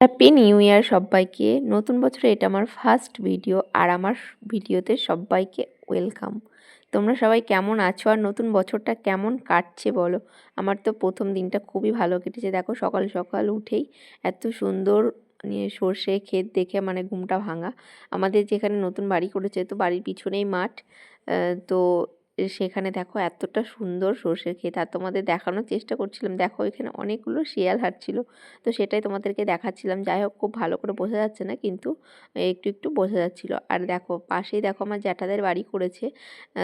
Happy new year সবাইকে। নতুন বছরে এটা আমার ফার্স্ট ভিডিও আর আমার ভিডিওতে সবাইকে ওয়েলকাম তোমরা সবাই কেমন আছো আর নতুন বছরটা কেমন কাটছে বলো? আমার তো প্রথম দিনটা খুবই ভালো কেটেছে। দেখো সকাল সকাল উঠেই এত সুন্দর মানে সর্ষে ক্ষেত দেখে মানে ঘুমটা ভাঙা। আমাদের যেখানে নতুন বাড়ি করেছে তো বাড়ির পিছনেই মাঠ। তো সেখানে দেখো এতটা সুন্দর সর্ষের ক্ষেত। আর তোমাদের দেখানোর চেষ্টা করছিলাম। দেখো এখানে অনেকগুলো শিয়াল হাঁটছিল। তো সেটাই তোমাদেরকে দেখাচ্ছিলাম। যাই হোক, খুব ভালো করে বোঝা যাচ্ছে না, কিন্তু একটু একটু বোঝা যাচ্ছিল। আর দেখো, পাশেই দেখো আমার জ্যাঠাদের বাড়ি করেছে।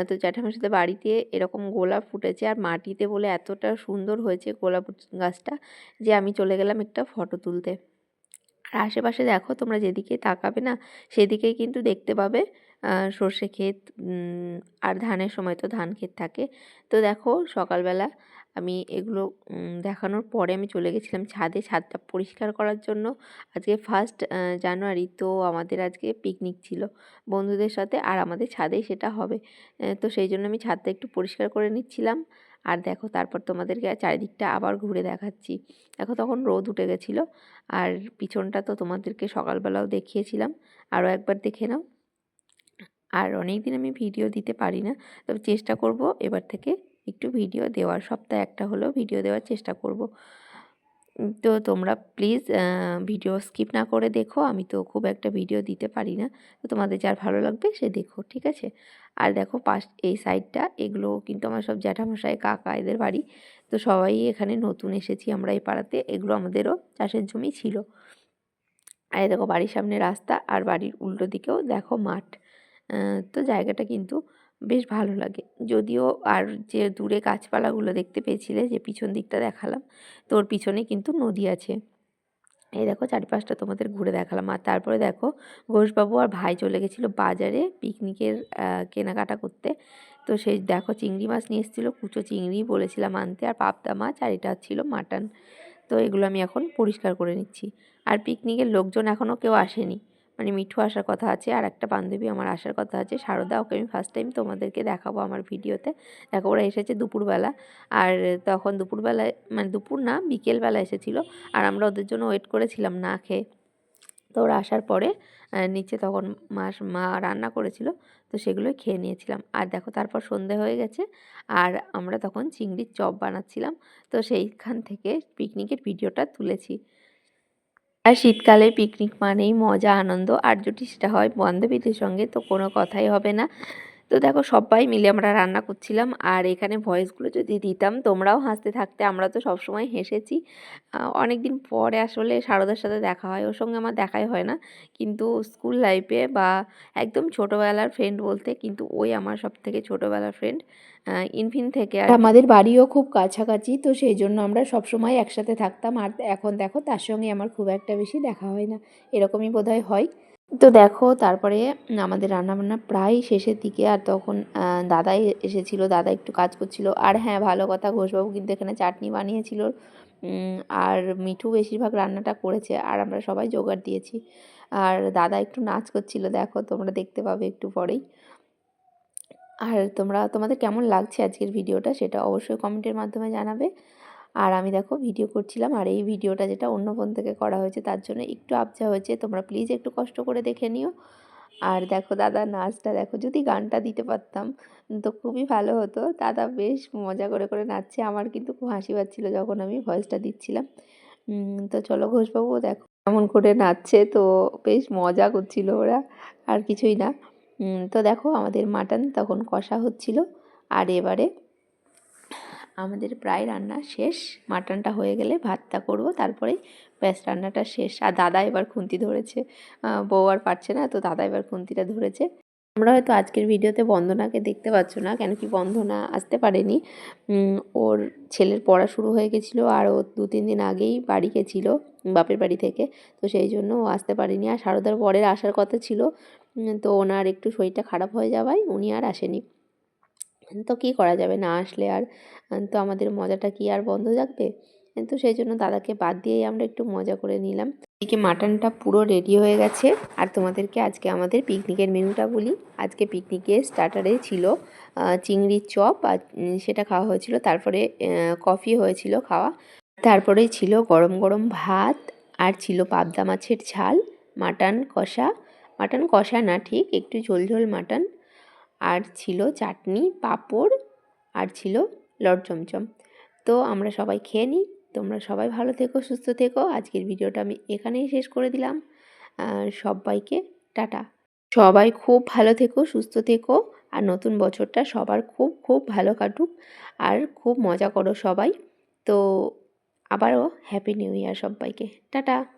তো জ্যাঠামশাদের বাড়িতে এরকম গোলাপ ফুটেছে। আর মাটিতে বলে এতটা সুন্দর হয়েছে গোলাপ গাছটা যে আমি চলে গেলাম একটা ফটো তুলতে। আর আশেপাশে দেখো তোমরা যেদিকে তাকাবে না, সেদিকেই কিন্তু দেখতে পাবে সর্ষে ক্ষেত আর ধানের সময় তো ধান ক্ষেত থাকে। তো দেখো সকালবেলা আমি এগুলো দেখানোর পরে আমি চলে গেছিলাম ছাদে। ছাদটা পরিষ্কার করার জন্য আজকে ফার্স্ট জানুয়ারি তো আমাদের আজকে পিকনিক ছিল বন্ধুদের সাথে আর আমাদের ছাদেই সেটা হবে। তো সেই জন্য আমি ছাদটা একটু পরিষ্কার করে নিচ্ছিলাম। আর দেখো তারপর তোমাদেরকে চারিদিকটা আবার ঘুরে দেখাচ্ছি। দেখো তখন রোদ উঠে গেছিল আর পিছনটা তো তোমাদেরকে সকালবেলাও দেখিয়েছিলাম। আরও একবার দেখে নাও। আর অনেক দিন আমি ভিডিও দিতে পারি না। তবে চেষ্টা করব এবার থেকে একটু ভিডিও দেওয়ার। সপ্তাহে একটা হলেও ভিডিও দেওয়ার চেষ্টা করব। তো তোমরা প্লিজ ভিডিও স্কিপ না করে দেখো। আমি তো খুব একটা ভিডিও দিতে পারি না। তো তোমাদের যার ভালো লাগবে সে দেখো, ঠিক আছে? আর দেখো পাশ এই সাইডটা এগুলো কিন্তু আমার সব জ্যাঠামশাই, কাকা এদের বাড়ি। তো সবাই এখানে নতুন এসেছি আমরা এই পাড়াতে। এগুলো আমাদেরও চাষের জমি ছিল। আর দেখো বাড়ির সামনে রাস্তা আর বাড়ির উল্টো দিকেও দেখো মাঠ। তো জায়গাটা কিন্তু বেশ ভালো লাগে। যদিও আর যে দূরে গাছপালাগুলো দেখতে পেয়েছিলে, যে পিছন দিকটা দেখালাম, তো ওর পিছনে কিন্তু নদী আছে। এই দেখো চারিপাশটা তোমাদের ঘুরে দেখালাম। আর তারপরে দেখো ঘোষবাবু আর ভাই চলে গেছিল বাজারে পিকনিকের কেনাকাটা করতে। তো সেই দেখো চিংড়ি মাছ নিয়ে এসেছিল, কুচো চিংড়ি বলেছিলাম আনতে, আর পাবদা মাছ, আর এটা ছিল মাটন। তো এগুলো আমি এখন পরিষ্কার করে নিচ্ছি। আর পিকনিকের লোকজন এখনও কেউ আসেনি। মানে মিঠু আসার কথা আছে, আর একটা বান্ধবী আমার আসার কথা আছে। সারদা, ওকে আমি ফার্স্ট টাইম তোমাদেরকে দেখাবো আমার ভিডিওতে। দেখো, ওরা এসেছে দুপুরবেলা। আর তখন দুপুরবেলায় মানে দুপুর না, বিকেলবেলা এসেছিল। আর আমরা ওদের জন্য ওয়েট করেছিলাম না খেয়ে। তো ওরা আসার পরে নিচে তখন মা মা রান্না করেছিল। তো সেগুলোই খেয়ে নিয়েছিলাম। আর দেখো, তারপর সন্ধে হয়ে গেছে। আর আমরা তখন চিংড়ির চপ বানাচ্ছিলাম। তো সেইখান থেকে পিকনিকের ভিডিওটা তুলেছি। আর শীতকালে পিকনিক মানেই মজা, আনন্দ, আর যদি সেটা হয় বান্ধবীদের সঙ্গে তো কোনো কথাই হবে না। তো দেখো সবাই মিলে আমরা রান্না করছিলাম। আর এখানে ভয়েসগুলো যদি দিতাম, তোমরাও হাসতে থাকতে, আমরা তো সবসময় হেসেছি। অনেক দিন পরে আসলে সারদার সাথে দেখা হয়, ওর সঙ্গে আমার দেখাই হয় না। কিন্তু স্কুল লাইফে বা একদম ছোটোবেলার ফ্রেন্ড বলতে, কিন্তু ওই আমার সব থেকে ছোটোবেলার ফ্রেন্ড ইনফিন থেকে আর আমাদের বাড়িও খুব কাছাকাছি, তো সেই জন্য আমরা সবসময় একসাথে থাকতাম। আর এখন দেখো, তার সঙ্গে আমার খুব একটা বেশি দেখা হয় না। এরকমই বোধহয় হয়। তো দেখো, তারপরে আমাদের রান্নাবান্না প্রায় শেষের দিকে আর তখন দাদাই এসেছিল, দাদা একটু কাজ করছিল। আর হ্যাঁ ভালো কথা, ঘোষবাবু কিন্তু এখানে চাটনি বানিয়েছিল। আর মিঠু বেশিরভাগ রান্নাটা করেছে আর আমরা সবাই জোগাড় দিয়েছি। আর দাদা একটু নাচ করছিল, দেখো, তোমরা দেখতে পাবে একটু পরেই। আর তোমরা, তোমাদের কেমন লাগছে আজকের ভিডিওটা, সেটা অবশ্যই কমেন্টের মাধ্যমে জানাবে। আর আমি দেখো ভিডিও করছিলাম আর এই ভিডিওটা যেটা অন্য ফোন থেকে করা হয়েছে তার জন্য একটু আবজা হয়েছে। তোমরা প্লিজ একটু কষ্ট করে দেখে নিও। আর দেখো দাদা নাচটা দেখো, যদি গানটা দিতে পারতাম তো খুবই ভালো হতো। দাদা বেশ মজা করে করে নাচছে। আমার কিন্তু খুব হাসি পাচ্ছিলো যখন আমি ভয়েসটা দিচ্ছিলাম। তো চলো ঘোষবাবুও দেখো এমন করে নাচছে। তো বেশ মজা করছিল ওরা, আর কিছুই না। তো দেখো আমাদের মাটন তখন কষা হচ্ছিল। আর এবারে আমাদের প্রায় রান্না শেষ। মাটনটা হয়ে গেলে ভাতটা করব তারপরেই ব্যাস রান্নাটা শেষ। আর দাদা এবার খুন্তি ধরেছে। বউ আর পারছে না, তো দাদা এবার খুন্তিটা ধরেছে। আমরা হয়তো আজকের ভিডিওতে বন্দনাকে দেখতে পাচ্ছ না, কেন কি বন্দনা আসতে পারেনি। ওর ছেলের পড়া শুরু হয়ে গেছিল আর ও দু, তিন দিন আগেই বাড়ি গেছিল, বাপের বাড়ি থেকে। তো সেই জন্য ও আসতে পারেনি। আর সারদার পরের আসার কথা ছিল তো ওনার একটু শরীরটা খারাপ হয়ে যাওয়ায় উনি আর আসেনি। তো কী করা যাবে? না আসলে আর তো আমাদের মজাটা কি আর বন্ধ থাকবে? তো সেই জন্য দাদাকে বাদ দিয়েই আমরা একটু মজা করে নিলাম। এদিকে মাটনটা পুরো রেডি হয়ে গেছে। আর তোমাদেরকে আজকে আমাদের পিকনিকের মেনুটা বলি। আজকে পিকনিকের স্টার্টারে ছিল চিংড়ির চপ আর সেটা খাওয়া হয়েছিল। তারপরে কফি হয়েছিল খাওয়া। তারপরে ছিল গরম গরম ভাত আর ছিল পাবদা মাছের ঝাল, মাটন কষা। মাটন কষা না ঠিক, একটু ঝোল ঝোল মাটন। আর ছিল চাটনি, পাঁপড়, আর ছিল লট চমচম। তো আমরা সবাই খেয়ে নিই। তোমরা সবাই ভালো থেকো, সুস্থ থেকো। আজকের ভিডিওটা আমি এখানেই শেষ করে দিলাম। সবাইকে টাটা। সবাই খুব ভালো থেকো, সুস্থ থেকো। আর নতুন বছরটা সবার খুব খুব ভালো কাটুক। আর খুব মজা করো সবাই। তো আবারও হ্যাপি নিউ ইয়ার সবাইকে। টাটা।